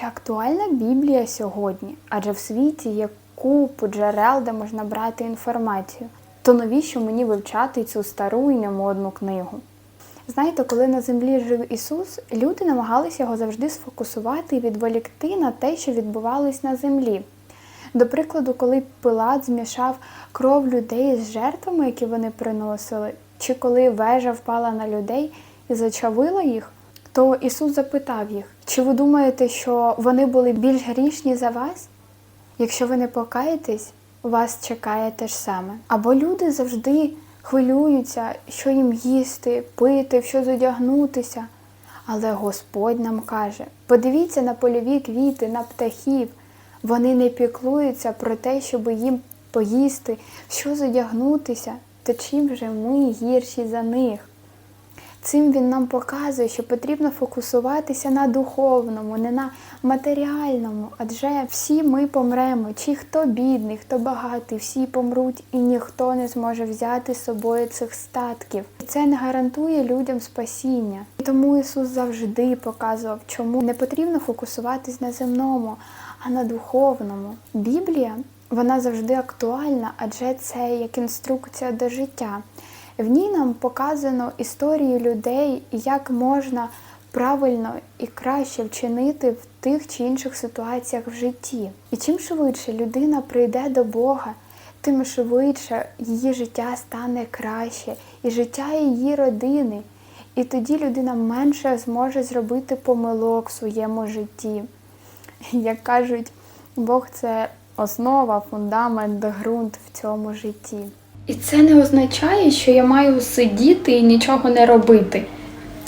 Чи актуальна Біблія сьогодні? Адже в світі є купу джерел, де можна брати інформацію. То навіщо мені вивчати цю стару і немодну книгу? Знаєте, коли на землі жив Ісус, люди намагалися його завжди сфокусувати і відволікти на те, що відбувалось на землі. До прикладу, коли Пилат змішав кров людей з жертвами, які вони приносили, чи коли вежа впала на людей і зачавила їх, то Ісус запитав їх, чи ви думаєте, що вони були більш грішні за вас? Якщо ви не покаєтесь, вас чекає те ж саме. Або люди завжди хвилюються, що їм їсти, пити, що зодягнутися. Але Господь нам каже: подивіться на польові квіти, на птахів. Вони не піклуються про те, щоб їм поїсти, що зодягнутися, то чим же ми гірші за них? Цим він нам показує, що потрібно фокусуватися на духовному, не на матеріальному, адже всі ми помремо, чи хто бідний, хто багатий, всі помруть, і ніхто не зможе взяти з собою цих статків. І це не гарантує людям спасіння. І тому Ісус завжди показував, чому не потрібно фокусуватись на земному, а на духовному. Біблія вона завжди актуальна, адже це як інструкція до життя. В ній нам показано історії людей, як можна правильно і краще вчинити в тих чи інших ситуаціях в житті. І чим швидше людина прийде до Бога, тим швидше її життя стане краще, і життя її родини. І тоді людина менше зможе зробити помилок в своєму житті. Як кажуть, Бог це основа, фундамент, ґрунт в цьому житті. І це не означає, що я маю сидіти і нічого не робити.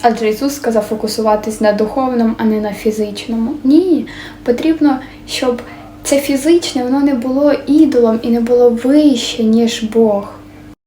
Адже Ісус сказав фокусуватись на духовному, а не на фізичному. Ні, потрібно, щоб це фізичне воно не було ідолом і не було вище, ніж Бог.